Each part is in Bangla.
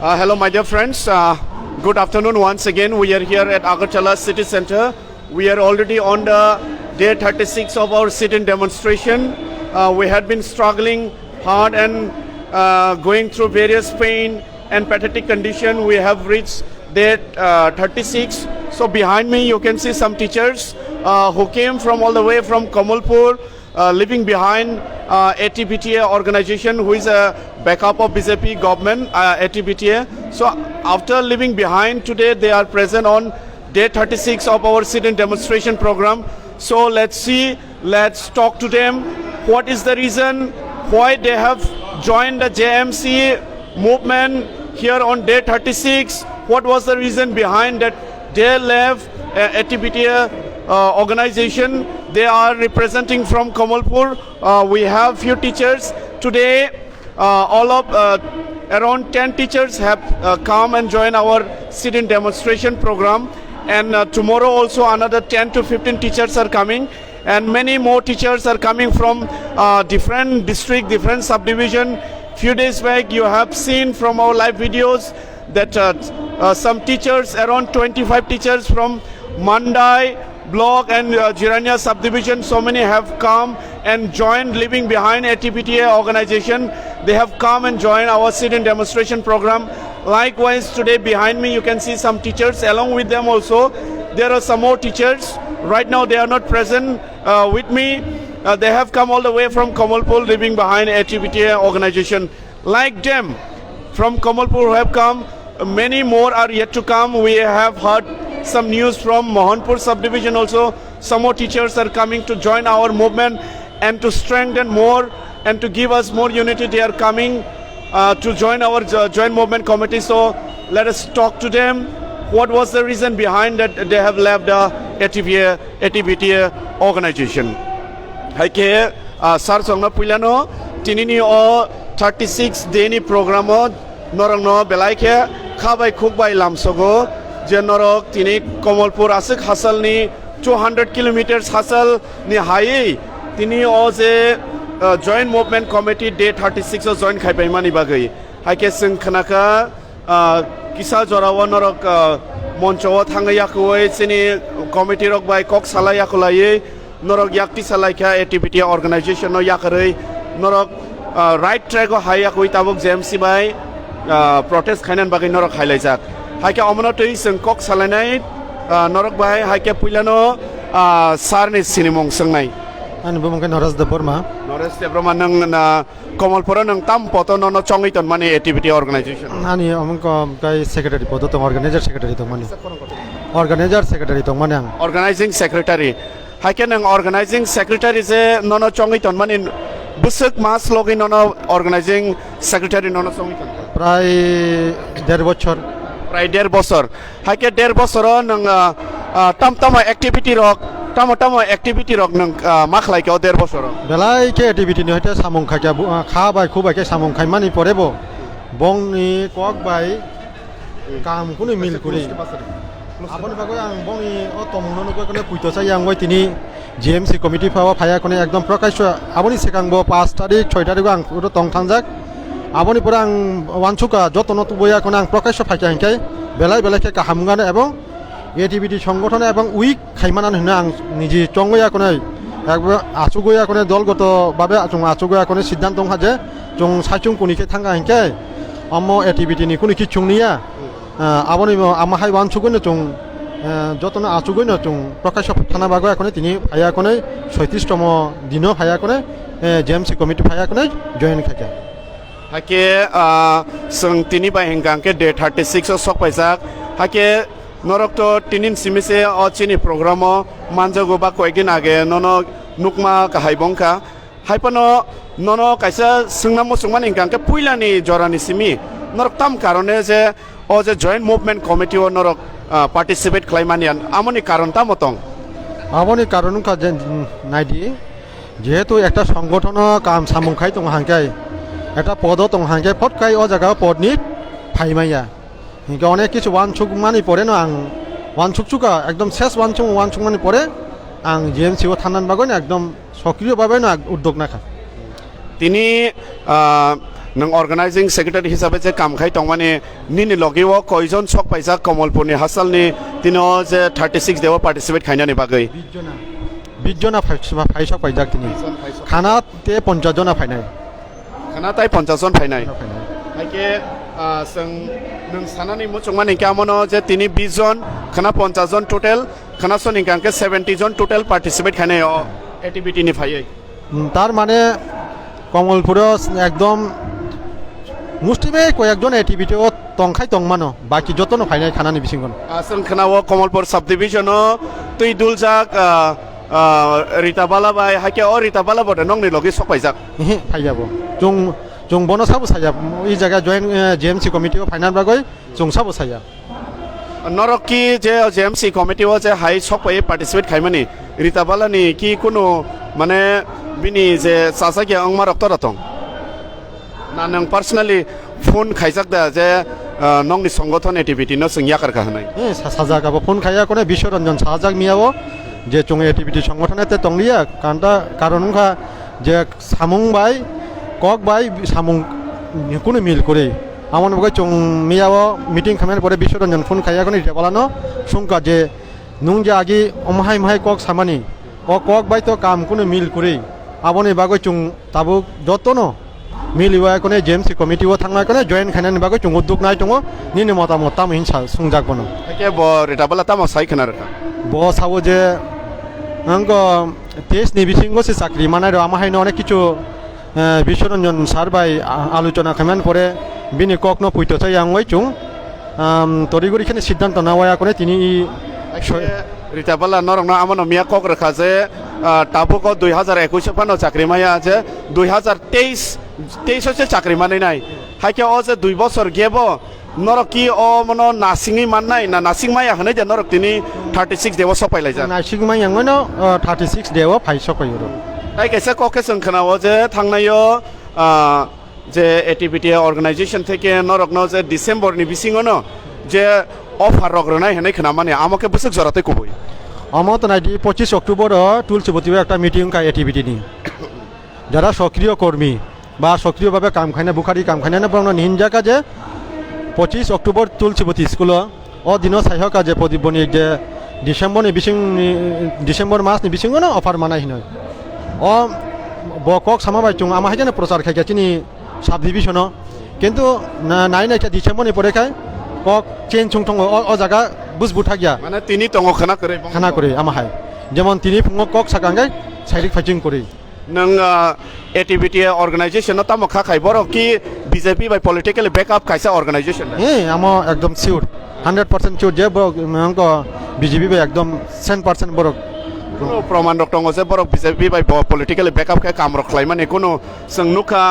Uh, hello, my dear friends. Uh, good afternoon once again. We are here at Agartala City Center. We are already on the day 36 of our sit-in demonstration. Uh, we had been struggling hard and uh, going through various pain and pathetic condition. We have reached day uh, 36. So behind me, you can see some teachers uh, who came from all the way from Kamalpur, leaving behind uh, ATBTA organization who is a backup of BJP government, uh, ATBTA. So after leaving behind today, they are present on day 36 of our sit-in demonstration program. So let's see, let's talk to them. What is the reason why they have joined the JMC movement here on day 36? What was the reason behind that they left uh, ATBTA uh, organization. They are representing from Kamalpur. Uh, we have few teachers today. Uh, all of uh, around 10 teachers have come and joined our sit-in demonstration program. And uh, tomorrow also another 10 to 15 teachers are coming. And many more teachers are coming from uh, different district, different subdivision. Few days back, you have seen from our live videos that uh, some teachers, around 25 teachers from Mandai, block and uh, Jirania subdivision, so many have come and joined leaving behind ATPTA organization. They have come and joined our sit-in demonstration program. Likewise, today behind me you can see some teachers along with them also. There are some more teachers. Right now they are not present uh, with me. Uh, they have come all the way from Kamalpur living behind ATPTA organization. Like them, from Kamalpur who have come. Many more are yet to come. We have heard some news from Mohanpur subdivision also. Some more teachers are coming to join our movement and to strengthen more and to give us more unity. They are coming uh, to join our uh, joint movement committee. So let us talk to them. What was the reason behind that they have left the uh, ATVA, ATVTA organization? Hike Sar Songna Pulano, Tinini O 36 Deni program, Norang No Belaike, Kabai Kukbai Lamsogo, જે નરક તિની કમલપુર આસિક હાસલની ટુ હંડ્રેડ કિલોમીટર્સ હાસલની હાઈ તિની અ જે joint movement committee day thirty সিক্সও joint খাই পাইমানি বাকি হাইকে সিং খানাকা কিসা জরাও নরক মঞ্চও থাঙে ইয়াকুয়ে চিনি কমিটি রক বাই কক সালাই ইয়াকুলাইয়ে নরক ইয়াকটি সালাইখা এক্টিভিটি অর্গানাইজেশন ইয়াকারই। নরক রাইট ট্রেক হাই ইয়াকুই তাবক জেমসি বাই প্রটেস্ট খাইনান বাকি নরক হাইলাই যাক हाइके अमनतै जों कक सालायनाय नरक बाय हाइके पुइलानो सारनि सिनिमं सोंनाय Ani bumungkin Horas de Burma. Naresh Debbarma नों कमलपुराव नों ताम पत नन चङैतन माने activity organisation Ani omongko kai secretary podo tong organizer secretary tong mani. Organizer secretary tong mani ang. Organising secretary हाइके नों अर्गानाइजिं सेक्रेटारि जे नन चङैतन माने बुसुक मास लगै none अर्गानाइजिं secretary none चङैतन Prai der bochor. প্রায় দেড় বছর হাইকে দেড় বছর নং তাম তাম অ্যাক্টিভিটি রক তাম তাম অ্যাক্টিভিটি রক নং মা খালাইকেও দেড় বছর Belai ke activity ni hoite samung khai ka kha bai khu bai ke samung khai mani pore bo. Bong ni kok bai kam kuni mil kuri. Aboni bagoi ang bong ni o tomung no koi kone puito sa yang goi tini GMC committee pawa phaya kone ekdom prakash aboni sekang bo 5 tarik 6 tarik ang uro tong thangjak aboni pore ang wanchuka jotono tuboya kone ang prakash phaika hingkai belai belai ke kahamgane ebong এটিভিটি সংগঠনে এবং উইক খাইমানান হিনা আং নিজি চঙ্গয়া কোনে একবার আচুগয়া কোনে দলগতভাবে চং আচুগয়া কোনে সিদ্ধান্ত হাজে, চং সাইচুং কুনিকে থাঙ্গা হিংকে অম এটিভিটি নি কুনি কিচুং নিয়া আবনি আমা হাই ওয়ান সুগৈন চং যতন আচুগৈন চং প্রকাশ থানা বাগ এখনে তিনি ফায়া কোনে ছয়ত্রিশতম দিনও ফায়া কোনে জেএমসি কমিটি ফায়া কোনে জয়েন খাইকা হাইকে जों तिनि बाय हेंगांके डे थार्टी सिक्स सक पाइजाक हाइके नरक तो तिनिन सिमिसे अ चिनि प्रोग्राम मानजगो बा कयगिन आगे नन नुकमा हाइबंका हाइपनो नन काइसा सोंना मुसुंमान हेंगांके पुइलानि जरानि सिमि नरक ताम कारणे जे अ जे जॉइंट मुभमेंट कमिटी अ नरक पार्टिसिपेट खालायमानियान आमनि कारण तामतং আবনি কারণ কাজে নাইদি যেহেতু একটা সংগঠন কাম সামুখাই তং হাঙ্কাই একটা পদ তং হাঙ্কাই ফটকাই ও জায়গা পদনি ফাইমাইয়া হিংকে অনেক কিছু ওয়ান ছুক মানি পরে না আং ওয়ান ছুক ছুকা একদম শেষ ওয়ান ছুক ওয়ান ছুক মানি পরে আং জিএমসি ও থানান বাগৈ না একদম সক্রিয়ভাবে না উদ্যোগ নাখা তিনি नों अर्गानाइजिं सेक्रेटारि हिसाबै जे काम खाय दं माने निनि लगेव कयजन सक पाइसा कमलपुरनि हासालनि दिनो जे थार्टि सिक्स देव पार्टिसिपेट खायनानि बागै বিশজনা বিশজনা ফাইসক পাইজাক তিনি খানা তে পঞ্চাশজনা ফাইনাই खाना ताइ पन्सासजन फायनाय फाइनाय हायके जों नों सानानि मुचुं माने क्यामनो जे तिनि बिस जन खाना पन्सास जन टटेल खाना सनि कांके सेभेन्टि जन टटेल पार्टिसिपेट खायनाय एक्टिभिटिनि फायै উম, তার মানে কমলপুরও একদম মুষ্টিমে কয়েকজন এটিভিটিও টংখাই টংমানো বাকি যতনো ফাইনাই খানানি বিসিংগন जों खोनावो कमलपुर सब डिभिजनो तुइ दुलजाक রিতাবালা বাই হাইকে অ রিতাবালা বটে নংনি লগে সক পাইজাক। পাই যাব। জং জং বনো সাবো সাজা ই জায়গা জয়েন জিএমসি কমিটিও ফাইনাল বাগৈ জং সাবো সাজা নরকি যে জিএমসি কমিটিও যে হাই সক পাই পার্টিসিপেট খাইমানি রিতাবালানি কি কোনো মানে বিনি যে চাচাকে অংমা রক্ত রতং না নং পার্সোনালি ফোন খাইজাক দা যে নংনি সংগঠন এটিভিটি ন সিং ইয়াকার কাহানাই সাজা গাবো ফোন খাইয়া করে বিশ্বরঞ্জন সাজাক মিয়াবো। যে ᱪᱚᱝ এটিভিটি ᱥᱚᱝᱜᱚᱴᱷᱚᱱ ᱮᱛᱮ ᱛᱚᱝᱞᱤᱭᱟ ᱠᱟᱱᱴᱟ কারণ খা যে সামুং বাই কক বাই সামুং কোনো মিল করে। আমার বগে চুং মিয়াও মিটিং খামের পরে বিশ্বরঞ্জন ফোন খাই এখন এটা বলানো শুনকা যে নুং যে আগে অমহাই মহাই কক সামানি ও কক বাই তো কাম কোনো মিল করে। আবনে বাগো চুং তাবুক যতন মিল ইয়া কোনে জেমসি ও থাকা কোনে জয়েন খানে বাগো চুং উদ্যোগ নাই চুং নি মতামত তাম হিংসা সুংজাকবনো বনো। বর এটা বলা তাম সাই খানার ব সাবো যে আঙ্গ তেইশ নি বিশিঙ্গ সে চাকরি মানে আমার হাইনে অনেক কিছু আহ, বিশ্বরঞ্জন স্যার বাই আ- আলোচনা খামান পরে বিনি কক ন পুইতো চাই আং ওই চুং তরিগুড়িখানে সিদ্ধান্ত নেওয়া করে তিনি ই रिता बाला नरंग आमनो मिया कक रखा जे टाबुको दुई हजार एकुश फानो चाकरी माया जे दुई हजार तेईस तेईस से चाकरी माने नाय हाइके अ जे दुई নরক কি অ মন নাসিংই মান নাই না নাসিং মাই হনে যে নরক তিনি 36 দেব সপাইলাই যা নাসিং মাই আং মন 36 দেব ফাই সপাই রো তাই কেসে ককে সংখানাও যে থাংনাইও যে এটিপিটি অর্গানাইজেশন থেকে নরকনো যে ডিসেম্বরনি বিসিংনো যে অফার রগ্রনাই হেনে খনা মানে আমাকে বসে জরাতে কবই আমত নাইটি পঁচিশ অক্টোবর তুলসিবতীবে একটা মিটিং কা এটিভিটি নি যারা সক্রিয় কর্মী বা সক্রিয়ভাবে কামখানা বুখারি কামখানা না নিহিনজাকা যে কাজে পঁচিশ অক্টোবর তুলসীবতী স্কুল। ও দিন সাইহ কাজে প্রদীপনি যে ডিসেম্বর নি বিসিং ডিসেম্বর মাস নি বিসিং না অফার মানাই হিনয় ও বকক সামাবাই চুং আমার হাইজানে প্রচার খাই চিনি সাব ডিভিশন কিন্তু নাই নাই ডিসেম্বর নি পরে খাই। কক চেন চুং ও ও জায়গা বুঝবু থাকিয়া মানে তিনি তङ খানা করে খানা করে আমাহাই যেমন তিনি ফুঙ কক সাকাঙ্গাই সাইডিক ফাইটিং করে nung activity organization ta mokha khai boro ki BJP by political backup kaisa organization hey amo ekdom sure 100% sure je boro mangko BJP by ekdom 100% boro প্রমাণ রক্তং যে বরক বিজেপি বাই পলিটিক্যালি ব্যাকআপ খাই কাম রক মানে কোনো সুখা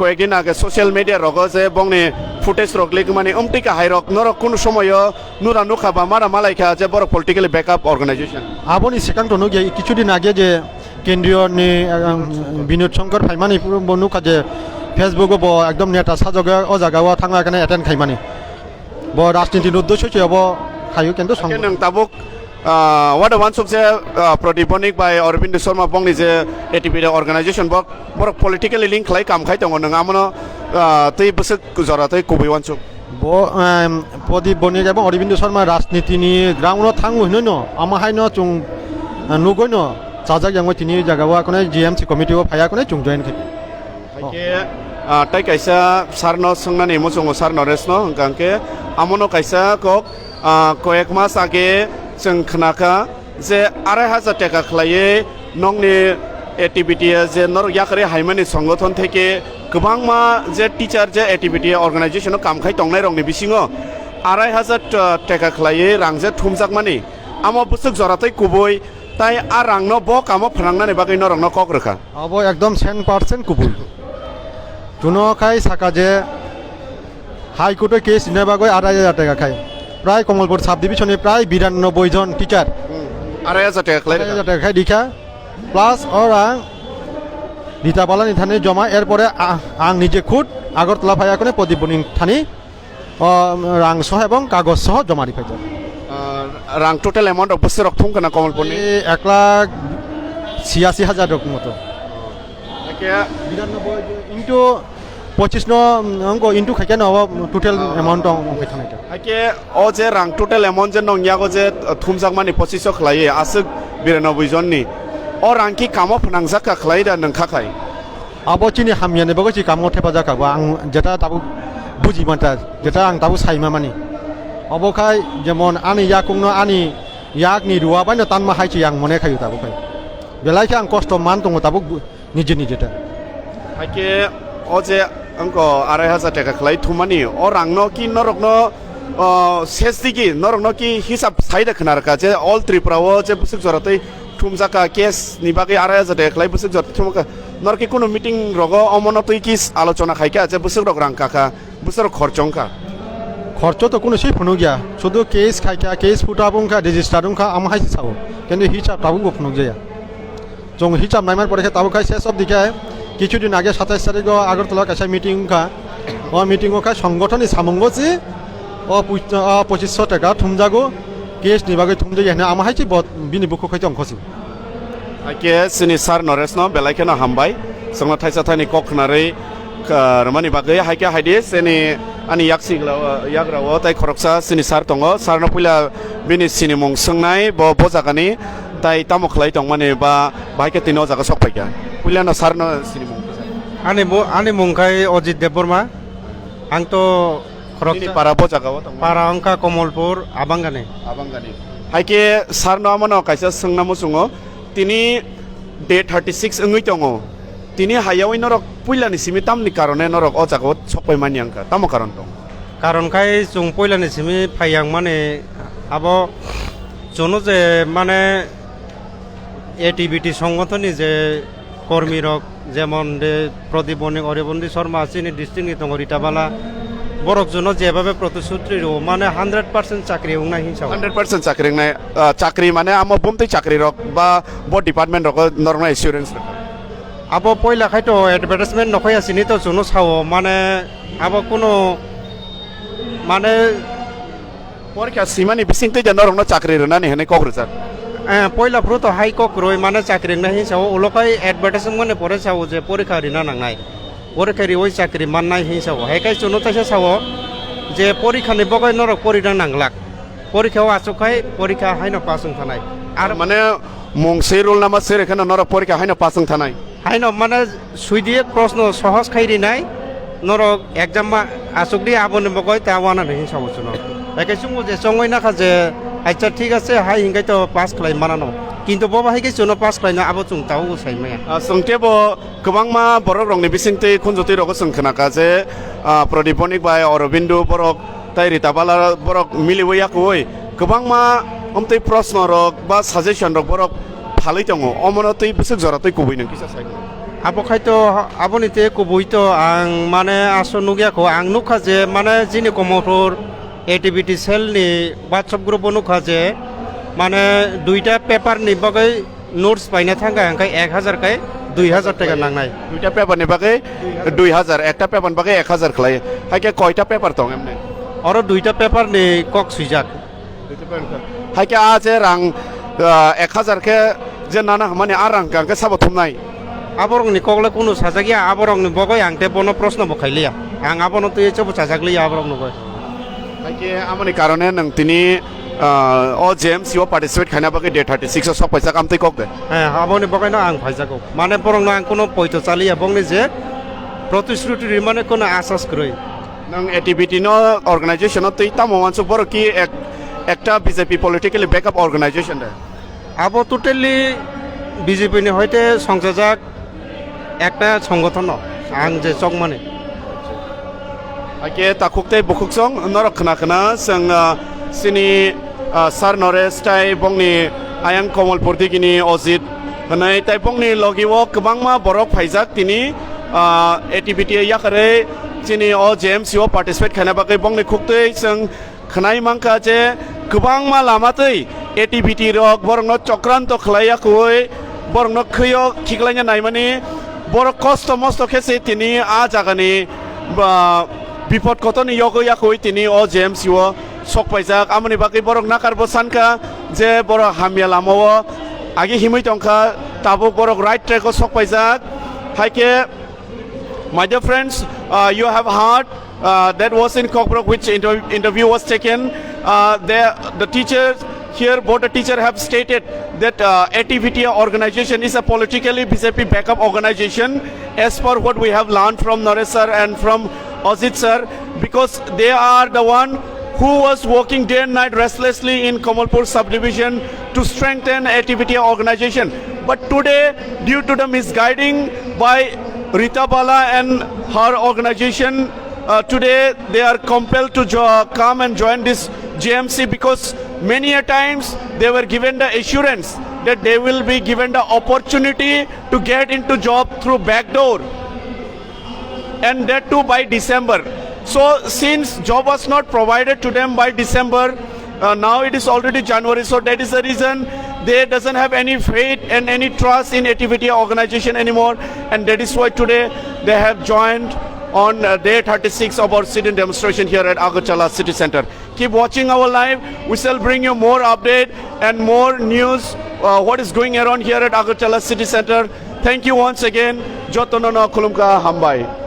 কয়েকদিন আগে সোশ্যাল মিডিয়া রগ যে বংনি ফুটেজ রকলিক মানে অমটিকা কাহাই রক নরক কোন সময় নুরা নুখা বা মারা মালাইকা যে বরক পলিটিক্যালি ব্যাকআপ অর্গানাইজেশন আবনি সেকান্ত নগে কিছুদিন আগে যে কেন্দ্রীয়নি বিনোদ শঙ্কর ফাইমানি বনুকা যে ফেসবুক ব একদম নেতা সাজগে ও জায়গাও থাঙ্গা এখানে অ্যাটেন্ড খাইমানি। ব রাজনীতির উদ্দেশ্য চেব খাইও কিন্তু তাবুক ওয়ার্ড ওয়ান সুকসে প্রদীপনিক বাই অরবিন্দ শর্মা বংনি যে এটিপি অর্গানাইজেশন বক বড় পলিটিক্যালি লিঙ্ক খাই কাম খাই দङ নङা মনো তৈ বসে জরা তৈ কবি ওয়ান সুক ব প্রদীপ বনিক এবং অরবিন্দ শর্মা রাজনীতি নিয়ে গ্রাউন্ড থাঙ্গু হইন আমাহাই ন চুং নুগৈ ন। চাজাক ইয়াং তিনি জায়গাও কোনে জি এম সি কমিটিও ফাইয়া কোনে চুং জয়েন খেতে তাই কাইসা সার ন সঙ্গানি মো চঙ্গ সার নরেশ ন হংকাংকে আমনো কাইসা কক কয়েক মাস আগে जों खोनाखा जे आराय हाजार टेका खालायै नंनि एक्टिभिटीया जे नर याकरे हाइमानि संगठन थेके गोबां मा जे टिचार जे एक्टिभिटी अर्गानाइजेसनाव कामखाय दंनाय रंनि बिसिङाव आराय हाजार टेका खालायै रांजे थुमजाकमानि आमा बुसुक जरातै गुबै তাই আর রাংন ব কামো ফ্রাংনানি বাগৈ নরংন কক রেখা অব একদম সেন পার্সেন্ট কুবুল। চুনো খাই সাকা যে হাইকোর্টে কেস নেবাগৈ আড়াই হাজার টাকা খায়। প্রায় কমলপুর সাব ডিভিশনে প্রায় বিরানব্বই জন টিচার আড়াই হাজার টাকা আড়াই হাজার টাকা খায় দীক্ষা প্লাস ওরা রিতাবালা নিথানে জমা এরপরে আ- নিজে খুদ আগরতলা ফাইয়া কোনে প্রদীপ বণিক থানি রাং সহ এবং কাগজ সহ জমা রিফাই রাং টোটাল অ্যামাউন্ট অবশ্যই রকম কেনা কমলপনি এক লাখ ছিয়াশি হাজার রকম মতো। বিরানব্বই ইন্টু পঁচিশ নঙ্গ ইন্টু খাইকে নহব টোটেল এমাউন্ট খাইখান আইকে অ যে রাং টোটেল এমাউন্ট যে নংয়াগো যে থুমজাক মানে পঁচিশশো খালাইয়ে আসুক বিরানব্বই জননি অ রাংকি কামো ফনাংজাক খালাই দা নংখাখাই আবো চিনি হামিয়ানে বগো চি কামো থেপা জাকাবো আং যেটা তাবো বুঝি মাতা যেটা আং তাবো সাইমা মানি। Yak ni ruwa ba no tan ma hai chi yang mone khayu tabu khai belai kha ang kosto man tongo tabu nije nije ta হাইকে ও যে অঙ্ক আড়াই হাজার টাকা খালাই থুমানি ও রাংনো কি নরকনো শেষ দিকে নরকনো কি হিসাব সাইডে খানারকা যে অল ত্রিপুরাও যে বুসুক জরাতে থুমজাকা কেস নিবাকে আড়াই হাজার টাকা খালাই বুসুক জরাতে থুমকা। নরকি কোনো মিটিং রগ অমনতই কি আলোচনা খাইকা, যে বুসুক রগ রাং কাকা বুসুক খরচংকা খরচ তো কোনো সেই ফোনো গিয়া। শুধু কেস খাইকা কেস বুংখা রেজিস্টার বুংখা আম হাই সাও কিন্তু হিসাব তাবু গো ফোনো যায়া জং হিসাব নাইমান পরে তাবু খাই, শেষ অব দিকে কিছুদিন আগে সাতাইশ তারিখ আগরতলা কাছে মিটিং খা। ও মিটিং খা সংগঠনই সামঙ্গছি ও পঁচিশশো টাকা থুমজাগো। কেস নিবাগে থুমজাই হেনে আম হাইছি বিনি বুকু খাইতে অংখছি সিনি সার নরেশ ন বেলাইকে না হামবাই। সঙ্গ থাইসা থাইনি কক rmani bagay haike haidi sini ani yaksi yagrao tai khoroksa sini sar tongo sarno puila bini sini mung sungnai bo bojagani tai tamokhlai tongmani ba baike tino jaga sokpaika puila no sarno sini mung ani ani mungkai Ajit Debbarma আং তো খরকচা পাড়া বজাগাও পাড়া অঙ্কা কমলপুর আবাঙ্গানে আবাঙ্গানে হাইকে সার নামন কাইসা সংনামো সুঙ্গো তিনি ডে থার্টি সিক্স ওই দঙ tini hayawin norok puila ni simi tam ni karone norok ojakot sokoi maniang ka tamo karon tong. কারণ খাই চুং পইলানি সিমি ফাইয়াং মানে আবো জনো যে মানে এটিভিটি সংগঠনই যে কর্মী রক যেমন প্রদীপ বণিক অরিবন্দী শর্মা আছেন ডিস্ট্রিক্ট নিতঙ্গ রিটাবালা বরক জন যেভাবে প্রতিশ্রুতি রো মানে হান্ড্রেড পার্সেন্ট চাকরি না হিসাব হান্ড্রেড পার্সেন্ট চাকরি নাই চাকরি মানে আমার বমতে চাকরি রক বা বড় ডিপার্টমেন্ট রক নরমাল ইন্স্যুরেন্স রক পয়লা খাইতো এডভার্টাইজমেন্ট নকয় আছিনি তো জনো চাও। মানে আব কোনো মানে পরীক্ষা সিমানি বিসিং বিসিংতে যে নরম চাকরি রনানি হেনে কগ্রজার পয়লা ফ্রু তো হাই কক রই মানে চাকরি না হিসাব ওলকাই এডভার্টাইজমেন্ট মানে পরে চাও যে পরীক্ষা রিনা নাংনাই পরীক্ষা রি ওই চাকরি মাননাই হিসাব হেকাই চুনো তাইসে চাও যে পরীক্ষানি বগাই নরক পরিনা নাংলাক। পরীক্ষাও আচকাই পরীক্ষা হাইন পাস থানাই। আর মানে মংসে রোল নামা সের এখানে নরক পরীক্ষা হয় না পাসং থানাই। होइन माने सुइदिए प्रश्न सहज खैरी नै नर एक्जाममा আসুকলি আবনে মগই তাওয়ানা নেই সমচন একে সুমু যে সঙ্গে না খাজে আচ্ছা ঠিক আছে, হাই হিংগাই তো পাস খাই মানানো কিন্তু ববা হাইকে চুন পাস খাই আবো চুং তাও সাই মায়া। সংকে ব কবাং মা বরক রং বিসিংতে খুনজতি রক সংখনা কাজে প্রদীপনিক বাই অরবিন্দ বরক তাই রিতাবালা বরক মিলিবই আকই কবাং মা, অমতে প্রশ্ন রক বা সাজেশন রক বরক ফালাই দङ অমনতই বুসুক জরাতই কুবই নং aboni te kubui to ang mane aso nugya ko ang nukha je mane jini komotor activity cell ni whatsapp group nukha je মানে দুইটা পেপার নি বাগৈ নোটস পাইনা থাকা আংকাই এক হাজার কাই দুই হাজার টাকা নাংনাই দুইটা পেপারনি বাগে দুই হাজার একটা পেপার বাগে এক হাজার খেলাই। হাইকে কয়টা পেপার দং এমনি? আর দুইটা পেপার নি কক সুইজাক হাইকে আ যে রাং এক হাজারকে যে নানা মানে আর রাং কাঙ্কে সাবো থুমনাই আবরং নি kokle kuno sajagia aborong ni bogoi ang te bono প্রশ্ন বখাইলিয়া আং। abono তুই চব সাজাগলিয়া আবরং নগয় হাইকে আমনি কারণে নং তিনি ও জেম সিও পার্টিসিপেট খাইনা বাগে ডে থার্টি সিক্স সব পয়সা কামতে দে। হ্যাঁ আবনি বগাইনো আং ফাইজাগো মানে বরং আং কোনো পয়তো চালিয়া বংনি যে প্রতিশ্রুতির মানে কোনো আশ্বাস করই। নং এটিভিটি ন অর্গানাইজেশন তুই তামো মানসু বড় কি এক একটা বিজেপি পলিটিক্যালি ব্যাকআপ অর্গানাইজেশন দে আবো টোটালি বিজেপি হইতে সংসাজাক একটা সংগঠন আং যে চক মানে। আগে তাকুকতে বকুকসং নরকনা খনা সং সিনি সার নরেশ, তাই বংনি, আয়াং কমলপুর দিগিনি অজিত হনাই তাই বংনি লগিও কবাংমা বড় ফাইজাক তিনি এটিভিটি ইয়াকারে চিনি অ, জে এম সিও পার্টিসিপেট খানা বাকে বংনি খুকতে সং খনাই মাংকা যে কবাংমা লামাতেই লামাতৈ এটিভিটি রক বরং চক্রান্ত খলাইয়াকুই বরং খৈয় খিকলাইয়া নাইমানি বড় কষ্ট মস্ত খেছে তিনি আ জাগানি বিপদ কতনি ইয়গৈয়াকৈ তিনি অ জে এম চিও চক পাইজাক আমনি বাকি বরক নাকারব সানকা যে বড় হামিয়া লামাও আগে হিমৈ টংকা তাবো বরক রাইট ট্রেকও চক পাইজাক হাইকে my dear friends uh, you have heard uh, that was in Cockbrook which inter- interview was taken. Uh, the teachers here, both the teacher have stated that uh, ATVT organization is a politically BJP backup organization as per what we have learned from Naresh sir and from Ajit sir because they are the one who was working day and night restlessly in Kamalpur subdivision to strengthen ATVT organization. But today, due to the misguiding by Rita Bala and her organization, uh, today they are compelled to come and join this GMC because many a times they were given the assurance that they will be given the opportunity to get into job through back door and that too by December. So since job was not provided to them by December, uh, now it is already January. So that is the reason they doesn't have any faith and any trust in activity organization anymore, and that is why today they have joined on uh, day 36 of our sit-in demonstration here at Agartala City Center. Keep watching our live. We shall bring you more update and more news. Uh, what is going around here at Agartala City Center? Thank you once again. Jotonono Kulumka Hambai.